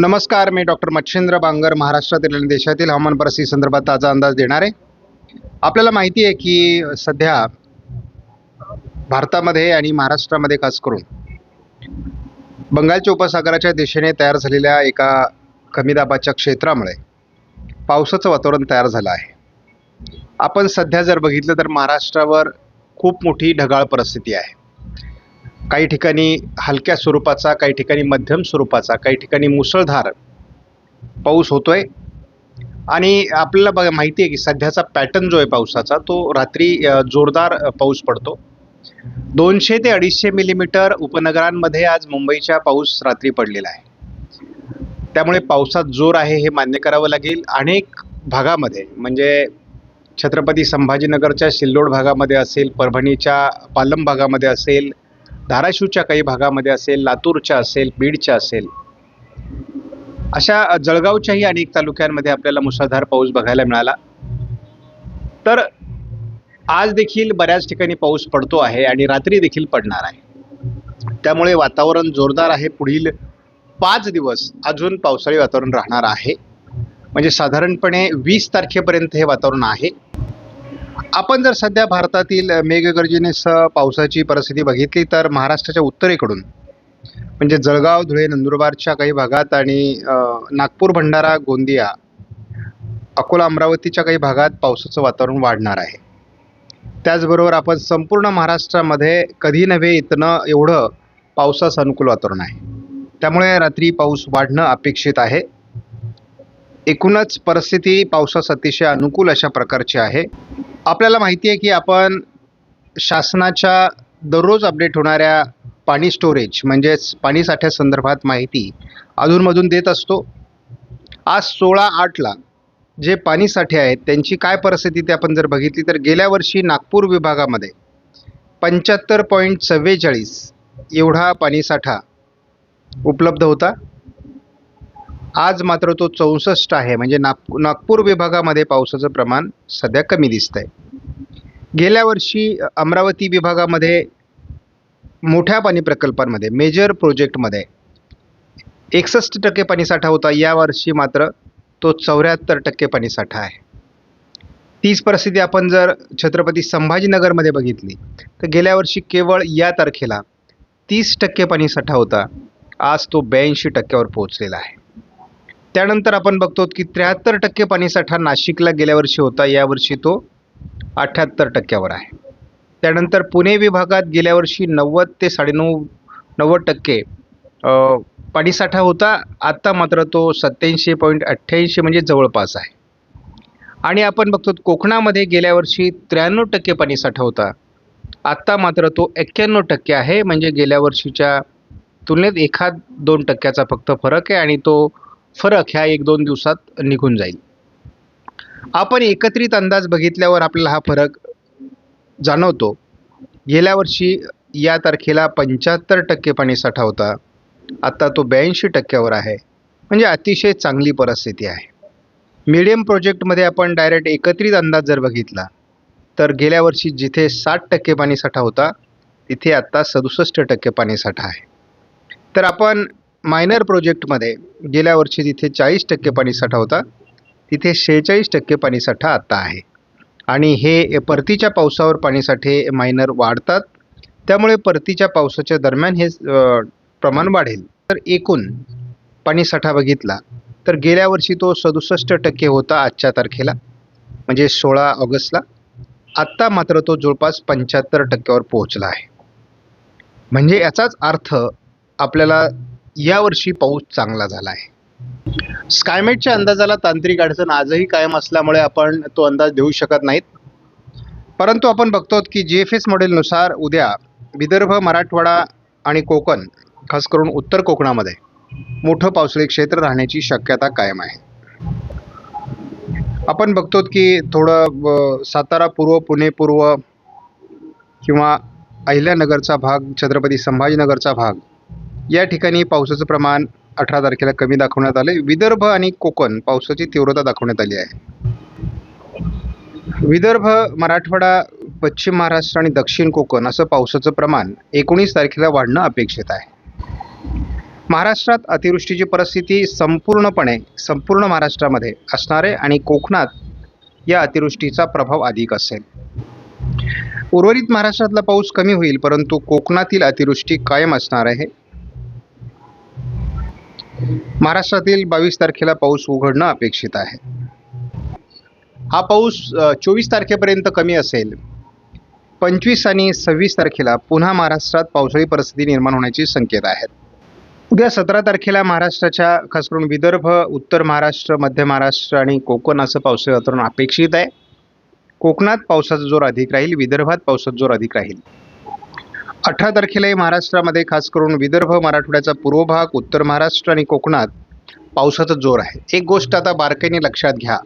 नमस्कार मी डॉक्टर मच्छिंद्र बांगर महाराष्ट्रातील आणि देशातील हवामान परिस्थिती संदर्भात ताजा अंदाज देणार आहे. आपल्याला माहिती आहे की सध्या भारतामध्ये आणि महाराष्ट्रामध्ये खास करून बंगालच्या उपसागराच्या दिशेने तयार झालेल्या एका कमी दाबाच्या क्षेत्रामुळे पावसाचं वातावरण तयार झालं आहे. आपण सध्या जर बघितलं तर महाराष्ट्रावर खूप मोठी ढगाळ परिस्थिती आहे. काही ठिकाणी हलक्या स्वरूपाचा काही ठिकाणी मध्यम स्वरूपाचा काही ठिकाणी मुसळधार पाऊस होतो आहे आणि आपल्याला बघा माहिती आहे की सध्याचा पॅटर्न जो आहे पावसाचा तो रात्री जोरदार पाऊस पडतो. दोनशे ते अडीचशे मिलीमीटर उपनगरांमध्ये आज मुंबईच्या पाऊस रात्री पडलेला आहे. त्यामुळे पावसात जोर आहे हे मान्य करावं लागेल. अनेक भागामध्ये म्हणजे छत्रपती संभाजीनगरच्या सिल्लोड भागामध्ये असेल परभणीच्या पालम भागामध्ये असेल धाराशिवच्या काही भागामध्ये असेल लातूरच्या असेल बीडच्या असेल अशा जळगावच्याही अनेक तालुक्यांमध्ये आपल्याला मुसळधार पाऊस बघायला मिळाला. तर आज देखील बऱ्याच ठिकाणी पाऊस पडतो आहे आणि रात्री देखील पडणार आहे. त्यामुळे वातावरण जोरदार आहे. पुढील पाच दिवस अजून पावसाळी वातावरण राहणार आहे. म्हणजे साधारणपणे वीस तारखेपर्यंत हे वातावरण आहे. आपण जर सध्या भारतातील मेघगर्जनेसह पावसाची परिस्थिती बघितली तर महाराष्ट्राच्या उत्तरेकडून म्हणजे जळगाव धुळे नंदुरबारच्या काही भागात आणि नागपूर भंडारा गोंदिया अकोला अमरावतीच्या काही भागात पावसाचं वातावरण वाढणार आहे. त्याचबरोबर आपण संपूर्ण महाराष्ट्रामध्ये कधी नव्हे इथनं एवढं पावसास अनुकूल वातावरण आहे. त्यामुळे रात्री पाऊस वाढणं अपेक्षित आहे. एकूणच परिस्थिती पावसास अतिशय अनुकूल अशा प्रकारची आहे. आपल्याला माहिती आहे की आपण शासनाच्या दररोज अपडेट होणाऱ्या पाणी स्टोरेज म्हणजेच पाणी साठ्यासंदर्भात माहिती अधूनमधून देत असतो. आज सोळा आठला जे पाणी साठे आहेत त्यांची काय परिस्थिती ते आपण जर बघितली तर गेल्या वर्षी नागपूर विभागामध्ये पंच्याहत्तर पॉईंट चव्वेचाळीस एवढा पाणीसाठा उपलब्ध होता. आज मात्र तो चौसष्ट आहे. म्हणजे नाग नागपूर विभागामध्ये पावसाचं प्रमाण सध्या कमी दिसतं आहे गेल्या वर्षी अमरावती विभागामध्ये मोठ्या पाणी प्रकल्पांमध्ये मेजर प्रोजेक्टमध्ये एकसष्ट टक्के पाणीसाठा होता. यावर्षी मात्र तो चौऱ्याहत्तर टक्के पाणीसाठा आहे. तीच परिस्थिती आपण जर छत्रपती संभाजीनगरमध्ये बघितली तर गेल्या वर्षी केवळ या तारखेला तीस टक्के पाणीसाठा होता. आज तो ब्याऐंशी टक्क्यावर पोहोचलेला आहे. त्यानंतर आपण बघतो की त्र्याहत्तर टक्के पाणीसाठा नाशिकला गेल्या वर्षी होता. यावर्षी तो अठ्ठ्याहत्तर टक्क्यावर आहे. त्यानंतर पुणे विभागात गेल्या वर्षी नव्वद ते साडेनऊ नव्वद टक्के पाणीसाठा होता. आत्ता मात्र तो सत्याऐंशी पॉईंट अठ्ठ्याऐंशी म्हणजे जवळपास आहे. आणि आपण बघतो कोकणामध्ये गेल्या वर्षी त्र्याण्णव टक्के पाणीसाठा होता. आत्ता मात्र तो एक्क्याण्णव टक्के आहे. म्हणजे गेल्या वर्षीच्या तुलनेत एखाद दोन टक्क्याचा फक्त फरक आहे आणि तो फरक ह्या एक दोन दिवसात निघून जाईल. आपण एकत्रित अंदाज बघितल्यावर आपल्याला हा फरक जाणवतो. गेल्या वर्षी या तारखेला पंच्याहत्तर टक्के पाणीसाठा होता. आत्ता तो ब्याऐंशी टक्क्यावर आहे. म्हणजे अतिशय चांगली परिस्थिती आहे. मीडियम प्रोजेक्टमध्ये आपण डायरेक्ट एकत्रित अंदाज जर बघितला तर गेल्या वर्षी जिथे साठ टक्के पाणीसाठा होता तिथे आत्ता सदुसष्ट टक्के पाणीसाठा आहे. तर आपण मायनर प्रोजेक्टमध्ये गेल्या वर्षी जिथे चाळीस टक्के पाणीसाठा होता. तिथे शेहेचाळीस टक्के पाणीसाठा आत्ता आहे. आणि हे परतीच्या पावसावर पाणीसाठे मायनर वाढतात. त्यामुळे परतीच्या पावसाच्या दरम्यान हे प्रमाण वाढेल. तर एकूण पाणीसाठा बघितला तर गेल्या वर्षी तो सदुसष्ट टक्के होता आजच्या तारखेला म्हणजे सोळा ऑगस्टला. आत्ता मात्र तो जवळपास पंच्याहत्तर टक्क्यावर पोहोचला आहे. म्हणजे याचाच अर्थ आपल्याला यावर्षी पाऊस चांगला झाला आहे. स्कायमेटच्या अंदाजाला तांत्रिक अडचण आजही कायम असल्यामुळे आपण तो अंदाज देऊ शकत नाहीत. परंतु आपण बघतो की जी एफ एस मॉडेलनुसार उद्या विदर्भ मराठवाडा आणि कोकण खास करून उत्तर कोकणामध्ये मोठं पावसाळी क्षेत्र राहण्याची शक्यता कायम आहे. आपण बघतो की थोडं सातारा पूर्व पुणे पूर्व किंवा अहिल्यानगरचा भाग छत्रपती संभाजीनगरचा भाग या ठिकाणी पावसाचं प्रमाण अठरा तारखेला कमी दाखवण्यात आले विदर्भ आणि कोकण पावसाची तीव्रता दाखवण्यात आली आहे. विदर्भ मराठवाडा पश्चिम महाराष्ट्र आणि दक्षिण कोकण असं पावसाचं प्रमाण एकोणीस तारखेला वाढणं अपेक्षित आहे. महाराष्ट्रात अतिवृष्टीची परिस्थिती संपूर्णपणे संपूर्ण महाराष्ट्रामध्ये असणारे आणि कोकणात या अतिवृष्टीचा प्रभाव अधिक असेल. उर्वरित महाराष्ट्रातला पाऊस कमी होईल परंतु कोकणातील अतिवृष्टी कायम असणार आहे. महाराष्ट्रातील बावीस तारखेला पाऊस उघडणं अपेक्षित आहे. हा पाऊस चोवीस तारखेपर्यंत कमी असेल. पंचवीस आणि सव्वीस तारखेला पुन्हा महाराष्ट्रात पावसाळी परिस्थिती निर्माण होण्याची संकेत आहेत. उद्या सतरा तारखेला महाराष्ट्राच्या खास करून विदर्भ उत्तर महाराष्ट्र मध्य महाराष्ट्र आणि कोकण असं पावसाळी वातावरण अपेक्षित आहे. कोकणात पावसाचा जोर अधिक राहील विदर्भात पावसाचा जोर अधिक राहील. अठरा तारखेलाही महाराष्ट्रामध्ये खास करून विदर्भ मराठवाड्याचा पूर्व भाग उत्तर महाराष्ट्र आणि कोकणात पावसाचा जोर आहे. एक गोष्ट आता बारकाईने लक्षात घ्या.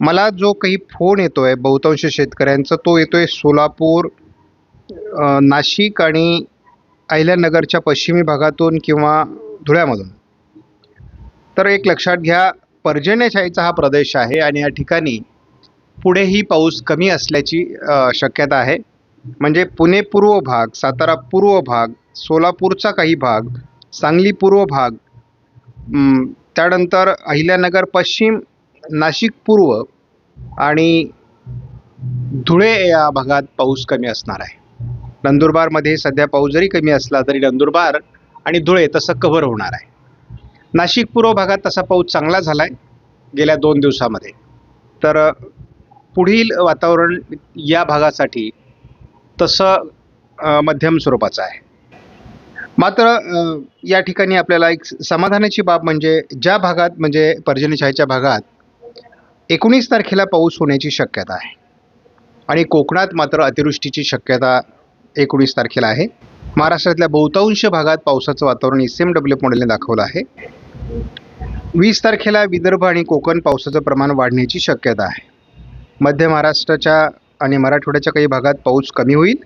मला जो काही फोन येतो आहे बहुतांश शेतकऱ्यांचा तो येतो आहे सोलापूर नाशिक आणि अहिल्यानगरच्या पश्चिमी भागातून किंवा धुळ्यामधून. तर एक लक्षात घ्या पर्जन्यशाहीचा हा प्रदेश आहे आणि या ठिकाणी पुढेही पाऊस कमी असल्याची शक्यता आहे. म्हणजे पुणे पूर्व भाग सातारा पूर्व भाग सोलापूरचा काही भाग सांगली पूर्व भाग त्यानंतर अहिल्यानगर पश्चिम नाशिक पूर्व आणि धुळे या भागात पाऊस कमी असणार आहे. नंदुरबारमध्ये सध्या पाऊस जरी कमी असला तरी नंदुरबार आणि धुळे तसं कव्हर होणार आहे. नाशिक पूर्व भागात तसा पाऊस चांगला झाला आहे गेल्या दोन दिवसामध्ये. तर पुढील वातावरण या भागासाठी तसं मध्यम स्वरूपाचं आहे. मात्र या ठिकाणी आपल्याला एक समाधानाची बाब म्हणजे ज्या भागात म्हणजे पर्जन्यछायेच्या भागात एकोणीस तारखेला पाऊस होण्याची शक्यता आहे. आणि कोकणात मात्र अतिवृष्टीची शक्यता एकोणीस तारखेला आहे. महाराष्ट्रातल्या बहुतांश भागात पावसाचं वातावरण एस एम डब्ल्यू मॉडेलने दाखवलं आहे. वीस तारखेला विदर्भ आणि कोकण पावसाचं प्रमाण वाढण्याची शक्यता आहे. मध्य महाराष्ट्राच्या आणि मराठवाड्याच्या काही भागात पाऊस कमी होईल.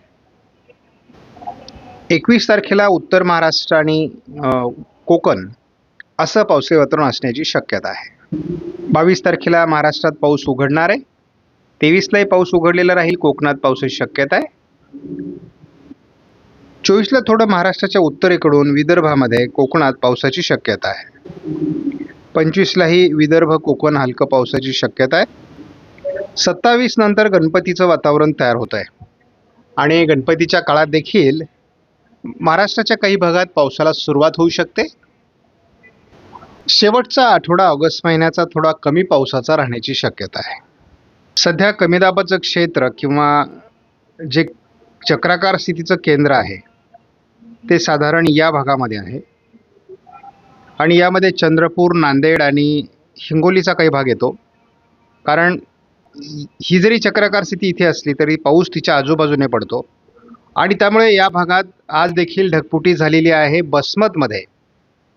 एकवीस तारखेला उत्तर महाराष्ट्र आणि कोकण असं पावसाळी वातावरण असण्याची शक्यता आहे. बावीस तारखेला महाराष्ट्रात पाऊस उघडणार आहे. तेवीसलाही पाऊस उघडलेला राहील कोकणात पावसाची शक्यता आहे. चोवीसला थोडं महाराष्ट्राच्या उत्तरेकडून विदर्भामध्ये कोकणात पावसाची शक्यता आहे. पंचवीसलाही विदर्भ कोकण हलकं पावसाची शक्यता आहे. सत्तावीस नंतर गणपतीचं वातावरण तयार होत आहे. आणि गणपतीच्या काळात देखील महाराष्ट्राच्या काही भागात पावसाला सुरुवात होऊ शकते. शेवटचा आठवडा ऑगस्ट महिन्याचा थोडा कमी पावसाचा राहण्याची शक्यता आहे. सध्या कमी दाबाचं क्षेत्र किंवा जे चक्राकार स्थितीचं केंद्र आहे ते साधारण या भागामध्ये आहे. आणि यामध्ये चंद्रपूर नांदेड आणि हिंगोलीचा काही भाग येतो. कारण ही जरी चक्राकार स्थिती इथे असली तरी पाऊस तिच्या आजूबाजूने पडतो. आणि त्यामुळे या भागात आज देखील ढगफुटी झालेली आहे बसमतमध्ये.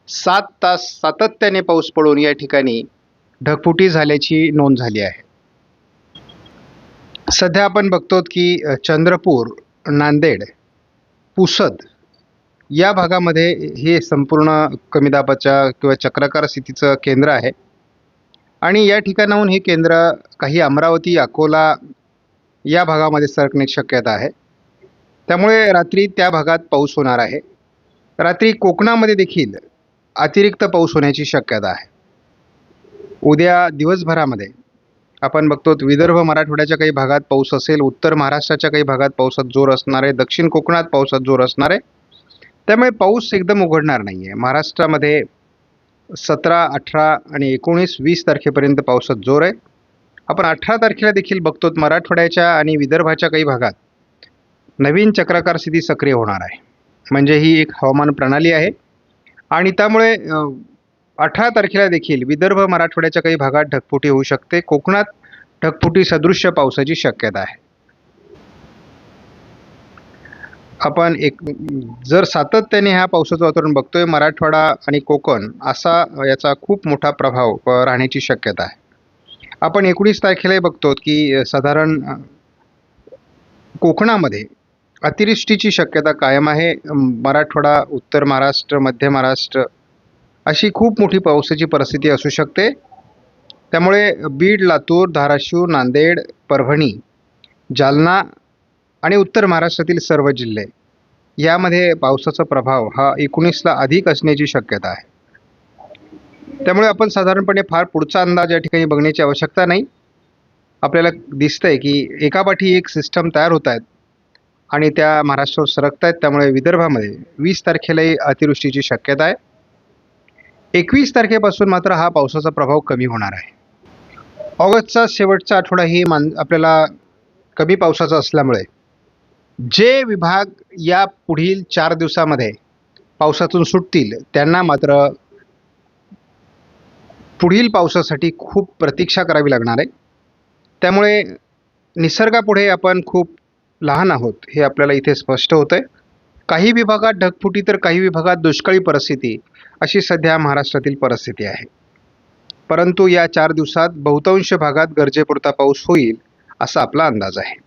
सात तास सातत्याने पाऊस पडून या ठिकाणी ढगफुटी झाल्याची नोंद झाली आहे. सध्या आपण बघतो की चंद्रपूर नांदेड पुसद या भागामध्ये हे संपूर्ण कमी दाबाच्या किंवा चक्राकार स्थितीचं केंद्र आहे. आणि या ठिकाणाहून हे केंद्र काही अमरावती अकोला या भागामध्ये सरकण्याची शक्यता आहे. त्यामुळे रात्री त्या भागात पाऊस होणार आहे. रात्री कोकणामध्ये देखील अतिरिक्त पाऊस होण्याची शक्यता आहे. उद्या दिवसभरामध्ये आपण बघतो विदर्भ मराठवाड्याच्या काही भागात पाऊस असेल उत्तर महाराष्ट्राच्या काही भागात पावसात जोर असणार आहे दक्षिण कोकणात पावसात जोर असणार आहे. त्यामुळे पाऊस एकदम उघडणार नाही आहे महाराष्ट्रामध्ये सतरा अठरा आणि एकोणीस वीस तारखेपर्यंत पावसात जोर आहे. आपण अठरा तारखेला देखील बघतो मराठवाड्याच्या आणि विदर्भाच्या काही भागात. नवीन चक्राकार स्थिती सक्रिय होणार आहे. म्हणजे ही एक हवामान प्रणाली आहे. आणि त्यामुळे अठरा तारखेला देखील विदर्भ मराठवाड्याच्या काही भागात ढगफुटी होऊ शकते. कोकणात ढगफुटी सदृश्य पावसाची शक्यता आहे. आपण एक जर सातत्याने ह्या पावसाचं वातावरण बघतोय मराठवाडा आणि कोकण असा याचा खूप मोठा प्रभाव राहण्याची शक्यता आहे. आपण एकोणीस तारखेलाही बघतो की साधारण कोकणामध्ये अतिवृष्टीची शक्यता कायम आहे. मराठवाडा उत्तर महाराष्ट्र मध्य महाराष्ट्र अशी खूप मोठी पावसाची परिस्थिती असू शकते. त्यामुळे बीड लातूर धाराशिव नांदेड परभणी जालना आणि उत्तर महाराष्ट्रातील सर्व जिल्हे. यामध्ये पावसाचा प्रभाव हा एकोणीसला अधिक असण्याची शक्यता आहे. त्यामुळे आपण साधारणपणे फार पुढचा अंदाज या ठिकाणी बघण्याची आवश्यकता नाही. आपल्याला दिसतंय की एकापाठी एक सिस्टम तयार होत आहेत आणि त्या महाराष्ट्रावर सरकत आहेत. त्यामुळे विदर्भामध्ये वीस तारखेलाही अतिवृष्टीची शक्यता आहे. एकवीस तारखेपासून मात्र हा पावसाचा प्रभाव कमी होणार आहे. ऑगस्टचा शेवटचा आठवडा ही मान आपल्याला कमी पावसाचा असल्यामुळे जे विभाग या पुढील चार दिवसामध्ये पावसातून सुटतील त्यांना मात्र पुढील पावसासाठी खूप प्रतीक्षा करावी लागणार आहे. त्यामुळे निसर्गापुढे आपण खूप लहान आहोत हे आपल्याला इथे स्पष्ट होतं आहे काही विभागात ढगफुटी तर काही विभागात दुष्काळी परिस्थिती अशी सध्या महाराष्ट्रातील परिस्थिती आहे. परंतु या चार दिवसात बहुतांश भागात गरजेपुरता पाऊस होईल असा आपला अंदाज आहे.